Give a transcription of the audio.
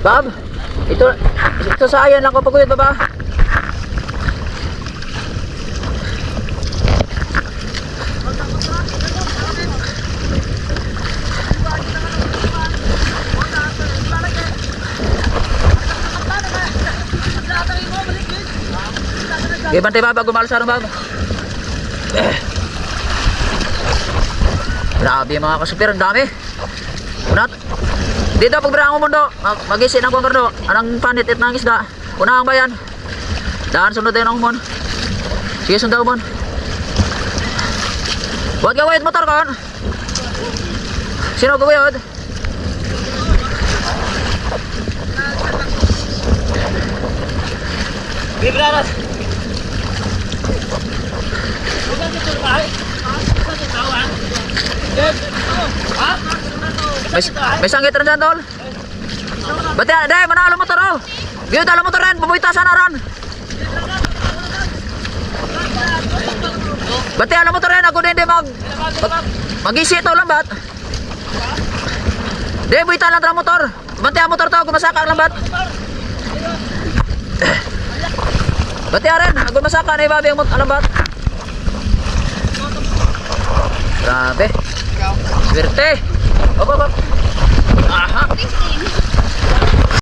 Bob, ito, ito sa ayan lang ko pagkuyod baba. Okay, bantay Bob, bago malas Bob. Eh. Grabe mga kasupir, ang dami. Unat. Dito pag birang mundo, mag magisi ng kumardo. Anang panit at ng isda. Una ang bayan. Daan sunod tayo ng umon. Sige sundaw umon. Huwag gawin motor kon. Sino gawin? Bibraras. May, may sanggit rin dyan, tol. Bati, dahil, manalo motor, oh. Biyo, talo motor rin, pupuita sana ron. Bati, alam motor rin, ako din di mag... mag Mag-isi ito lang, bat. Di, buita lang tara motor. Bati, ang motor to, gumasaka lang, bat. Bati, rin, ako masaka na ibabi ang motor, alam, bat. Grabe. Swerte. バババッ